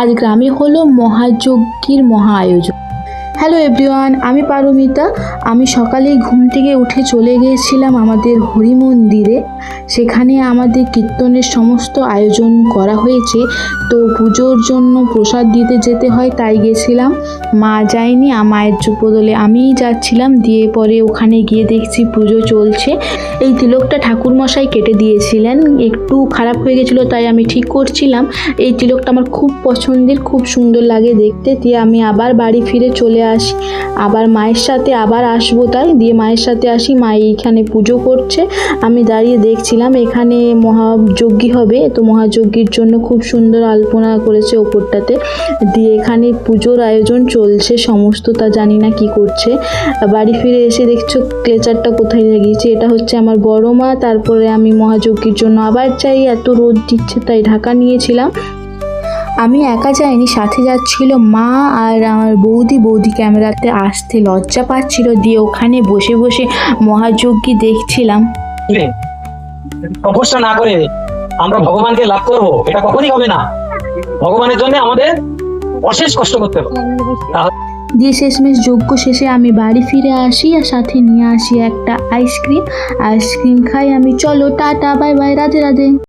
আজ গ্রামে হলো মহাযজ্ঞের মহা আয়োজন। হ্যালো এভরিওয়ান, আমি পারমিতা। আমি সকালেই ঘুম থেকে উঠে চলে গিয়েছিলাম আমাদের হরি মন্দিরে। সেখানে আমাদের কীর্তনের সমস্ত আয়োজন করা হয়েছে। তো পুজোর জন্য প্রসাদ দিতে যেতে হয়, তাই গেছিলাম মা যায়নি মায়ের বদলে আমিই যাচ্ছিলাম। দিয়ে পরে ওখানে গিয়ে দেখছি পুজো চলছে। এই তিলকটা ঠাকুরমশাই কেটে দিয়েছিলেন। একটু খারাপ হয়ে গেছিল, তাই আমি ঠিক করছিলাম। এই তিলকটা আমার খুব পছন্দের, খুব সুন্দর লাগে দেখতে। দিয়ে আমি আবার বাড়ি ফিরে চলে আসি। আবার মায়ের সাথে আবার আসব তাই? দিয়ে মায়ের সাথে আসি, মা এইখানে পুজো করছে। আমি দাঁড়িয়ে দেখছিলাম, এখানে মহাযজ্ঞী হবে। তো মহাযজ্ঞীর জন্য খুব সুন্দর আলপনা করেছে ওপরটাতে। দিয়ে এখানে পুজোর আয়োজন চলছে, সমস্ত তা জানি না কি করছে। বাড়ি ফিরে এসে দেখছ ক্লেচারটা কোথায় লাগিয়েছে? এটা হচ্ছে আমার বড় মা, তারপরে আমি মহাযজ্ঞীর জন্য আবার চাই এত রোদ দিচ্ছে, তাই ঢাকা নিয়েছিলাম। আমি একা যাইনি সাথে যাচ্ছিল মা আর আমার বৌদি। বৌদি ক্যামেরাতে আসতে লজ্জা পাচ্ছিল দিয়ে ওখানে বসে বসে মহাযজ্ঞী দেখছিলাম। তপস্যা না করে আমরা ভগবানকে লাভ করব এটা কখনই হবে না। ভগবানের জন্য আমাদের অশেষ কষ্ট করতে হবে। দিয়ে শেষমেশ যজ্ঞ শেষে আমি বাড়ি ফিরে আসি আর সাথে নিয়ে আসি একটা আইসক্রিম আইসক্রিম খাই আমি। চলো tata bye bye Radhe Radhe.